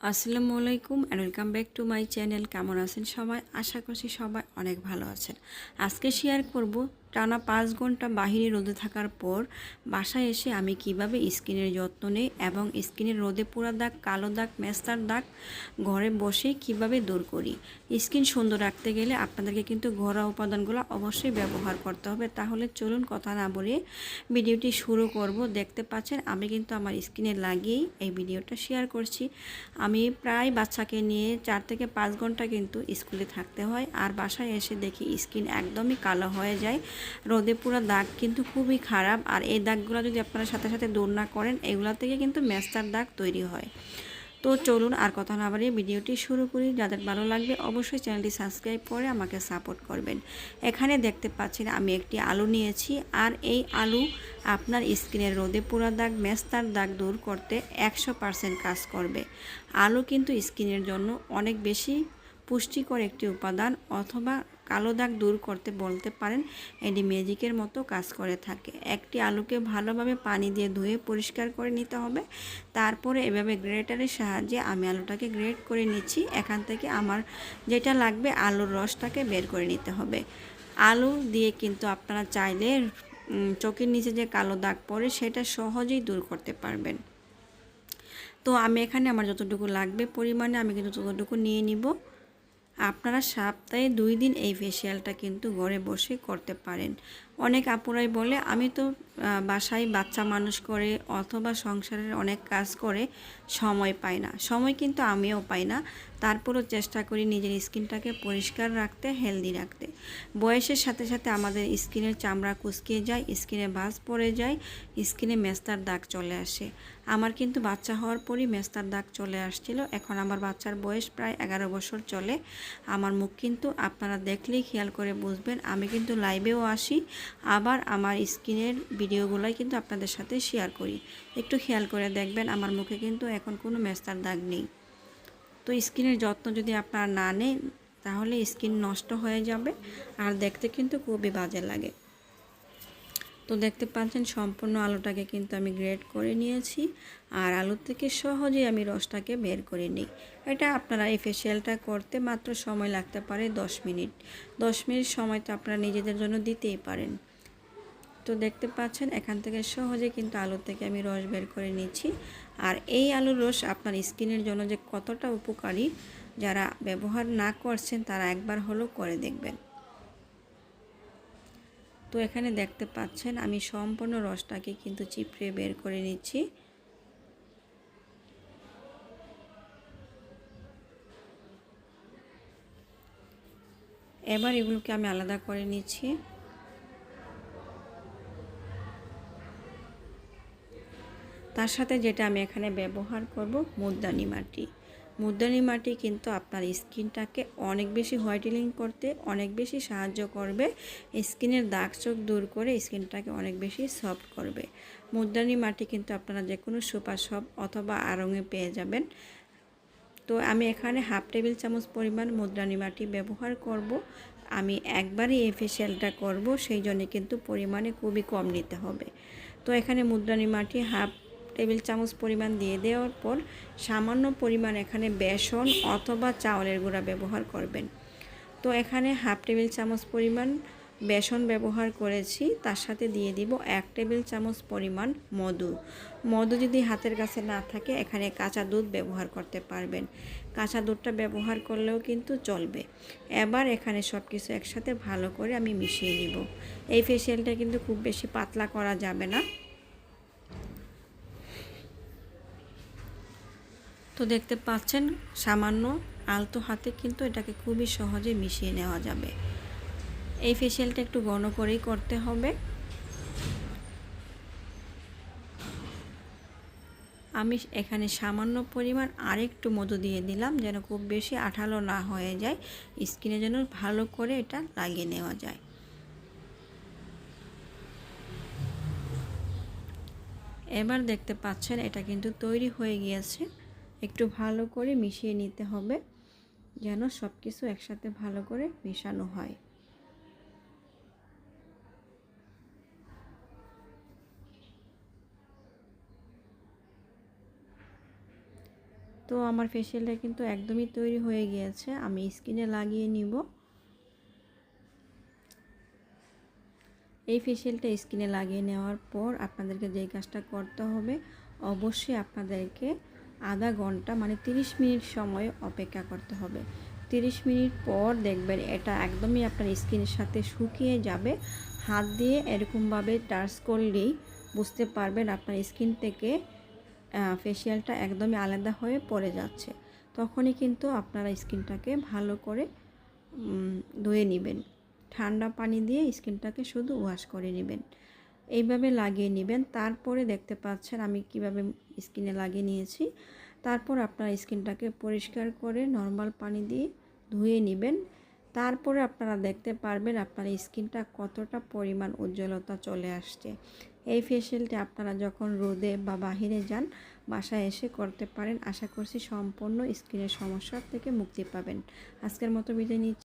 আসসালামু আলাইকুম and welcome back to my channel কেমন আছেন সবাই? আশা করছি সবাই অনেক ভালো আছেন। আজকে শেয়ার করব টানা পাঁচ ঘণ্টা বাহিরে রোদে থাকার পর বাসায় এসে আমি কীভাবে স্কিনের যত্ন নেই এবং স্কিনের রোদে পোড়া দাগ, কালো দাগ, মেস্তার দাগ ঘরে বসে কীভাবে দূর করি? স্কিন সুন্দর রাখতে গেলে আপনাদেরকে কিন্তু ঘরোয়া উপাদানগুলো অবশ্যই ব্যবহার করতে হবে। তাহলে চলুন কথা না বলে ভিডিওটি শুরু করব। দেখতে পাচ্ছেন, আমি কিন্তু আমার স্কিনে লাগিয়েই এই ভিডিওটা শেয়ার করছি। আমি প্রায় বাচ্চাকে নিয়ে চার থেকে পাঁচ ঘণ্টা কিন্তু স্কুলে থাকতে হয়। আর বাসায় এসে দেখি স্কিন একদমই কালো হয়ে যায়। রোদে পুরো দাগ কিন্তু খুবই খারাপ। আর এই দাগগুলো যদি আপনারা সাথে সাথে দূর না করেন, এগুলো থেকে কিন্তু মেস্তার দাগ তৈরি হয়। তো চলুন আর কথা না বাড়িয়ে ভিডিওটি শুরু করি। যাদের ভালো লাগবে অবশ্যই চ্যানেলটি সাবস্ক্রাইব করে আমাকে সাপোর্ট করবেন। এখানে দেখতে পাচ্ছেন আমি একটি আলু নিয়েছি। আর এই আলু আপনার স্কিনের রোদে পোড়া দাগ মেস্তার দাগ দূর করতে একশো কাজ করবে। আলু কিন্তু স্কিনের জন্য অনেক বেশি পুষ্টিকর একটি উপাদান অথবা কালো দাগ দূর করতে বলতে পারেন। এটি ম্যাজিকের মতো কাজ করে থাকে। একটি আলুকে ভালোভাবে পানি দিয়ে ধুয়ে পরিষ্কার করে নিতে হবে। তারপরে এভাবে গ্রেটারের সাহায্যে আমি আলুটাকে গ্রেট করে নিচ্ছি। এখান থেকে আমার যেটা লাগবে আলুর রসটাকে বের করে নিতে হবে। আলু দিয়ে কিন্তু আপনারা চাইলে চোখের নিচে যে কালো দাগ পড়ে সেটা সহজেই দূর করতে পারবেন। তো আমি এখানে আমার যতটুকু লাগবে পরিমাণে আমি কিন্তু ততটুকু নিয়ে নিব। আপনারা সপ্তাহে দুই দিন এই ফেসিয়ালটা কিন্তু ঘরে বসে করতে পারেন। অনেক আপুরাই বলে, আমি তো বাসায় বাচ্চা মানুষ করে অথবা সংসারের অনেক কাজ করে সময় পাই না। সময় কিন্তু আমিও পাই না। তারপরও চেষ্টা করি নিজের স্কিনটাকে পরিষ্কার রাখতে, হেলদি রাখতে। বয়সের সাথে সাথে আমাদের স্কিনের চামড়া কুচকিয়ে যায়, স্কিনে ভাঁজ পড়ে যায়, স্কিনে মেস্তার দাগ চলে আসে। আমার কিন্তু বাচ্চা হওয়ার পরই মেস্তার দাগ চলে আসছিল। এখন আমার বাচ্চার বয়স প্রায় এগারো বছর চলে। আমার মুখ কিন্তু আপনারা দেখলেই খেয়াল করে বুঝবেন। আমি কিন্তু লাইভেও আসি। আবার আমার স্কিনের ভিডিওগুলোই কিন্তু আপনাদের সাথে শেয়ার করি। একটু খেয়াল করে দেখবেন, আমার মুখে কিন্তু এখন কোনো মেস্তার দাগ নেই। তো স্কিনের যত্ন যদি আপনারা না নেন, তাহলে স্কিন নষ্ট হয়ে যাবে আর দেখতে কিন্তু খুবই বাজে লাগে। তো দেখতে পাচ্ছেন সম্পূর্ণ আলুটাকে কিন্তু আমি গ্রেড করে নিয়েছি। আর আলু থেকে সহজেই আমি রসটাকে বের করে নিই। এটা আপনারা এই ফেসিয়ালটা করতে মাত্র সময় লাগতে পারে দশ মিনিট। দশ মিনিট সময় তো আপনারা নিজেদের জন্য দিতেই পারেন। তো দেখতে পাচ্ছেন এখান থেকে সহজে কিন্তু আলু থেকে আমি রস বের করে নিচ্ছি। আর এই আলুর রস আপনার স্কিনের জন্য যে কতটা উপকারী, যারা ব্যবহার না করছেন তারা একবার হলেও করে দেখবেন। তো এখানে দেখতে পাচ্ছেন, আমি সম্পূর্ণ রসটাকে কিন্তু চিপড়ে বের করে নিচ্ছি। এবার এগুলোকে আমি আলাদা করে নিচ্ছি। তার সাথে যেটা আমি এখানে ব্যবহার করব, মুদ্রানি মাটি। মুদ্রানি মাটি কিন্তু আপনার স্কিনটাকে অনেক বেশি হোয়াইটেনিং করতে, অনেক বেশি সাহায্য করবে। স্কিনের দাগ চোখ দূর করে স্কিনটাকে অনেক বেশি সফট করবে। মুদ্রানি মাটি কিন্তু আপনারা যে কোনো সুপার শপ অথবা আরঙে পেয়ে যাবেন। তো আমি এখানে হাফ টেবিল চামচ পরিমাণ মুদ্রানি মাটি ব্যবহার করব। আমি একবারই এই ফেশিয়ালটা করব সেই জন্য কিন্তু পরিমাণে খুবই কম নিতে হবে। তো এখানে মুদ্রানি মাটি হাফ টেবিল চামচ পরিমাণ দিয়ে দেওয়ার পর সামান্য পরিমাণ এখানে বেসন অথবা চাউলের গুঁড়া ব্যবহার করবেন। তো এখানে হাফ টেবিল চামচ পরিমাণ বেসন ব্যবহার করেছি, তার সাথে দিয়ে দিব এক টেবিল চামচ পরিমাণ মধু। মধু যদি হাতের কাছে না থাকে, এখানে কাঁচা দুধ ব্যবহার করতে পারবেন। কাঁচা দুধটা ব্যবহার করলেও কিন্তু চলবে। এবার এখানে সব কিছু একসাথে ভালো করে আমি মিশিয়ে নিব। এই ফেসিয়ালটা কিন্তু খুব বেশি পাতলা করা যাবে না। তো দেখতে পাচ্ছেন, সামান্য আলতো হাতে কিন্তু এটাকে খুবই সহজে মিশিয়ে নেওয়া যাবে। এই ফেসিয়ালটা একটু ঘন করেই করতে হবে। আমি এখানে সামান্য পরিমাণ আরেকটু মধু দিয়ে দিলাম যেন খুব বেশি আঠালো না হয়ে যায়। স্কিনে যেন ভালো করে এটা লাগিয়ে নেওয়া যায়। এবার দেখতে পাচ্ছেন, এটা কিন্তু তৈরি হয়ে গিয়েছে। একটু ভালো করে মিশিয়ে নিতে হবে, যেন সব কিছু একসাথে ভালো করে মেশানো হয়। তো আমার ফেসিয়ালটা কিন্তু একদমই তৈরি হয়ে গিয়েছে, আমি স্কিনে লাগিয়ে নিব। এই ফেসিয়ালটা স্কিনে লাগিয়ে নেওয়ার পর আপনাদেরকে যে কাজটা করতে হবে, অবশ্যই আপনাদেরকে আধা ঘণ্টা মানে 30 মিনিট সময় অপেক্ষা করতে হবে। 30 মিনিট পর দেখবেন এটা একদমই আপনার স্কিনের সাথে শুকিয়ে যাবে। হাত দিয়ে এরকমভাবে টাচ করলেই বুঝতে পারবেন আপনার স্কিন থেকে ফেসিয়ালটা একদমই আলাদা হয়ে পড়ে যাচ্ছে। তখনই কিন্তু আপনারা স্কিনটাকে ভালো করে ধুয়ে নেবেন। ঠান্ডা পানি দিয়ে স্কিনটাকে শুধু ওয়াশ করে নেবেন। এইভাবে লাগিয়ে নেবেন। তারপরে দেখতে পাচ্ছেন আমি কীভাবে স্কিনে লাগিয়ে নিয়েছি। তারপর আপনার স্কিনটাকে পরিষ্কার করে নর্মাল পানি দিয়ে ধুয়ে নেবেন। তারপরে আপনারা দেখতে পারবেন আপনার স্কিনটা কতটা পরিমাণ উজ্জ্বলতা চলে আসছে। এই ফেসিয়ালটি আপনারা যখন রোদে বা বাহিরে যান, বাসায় এসে করতে পারেন। আশা করছি সম্পূর্ণ স্কিনের সমস্যার থেকে মুক্তি পাবেন। আজকের মতো বিদায় নিচ্ছি।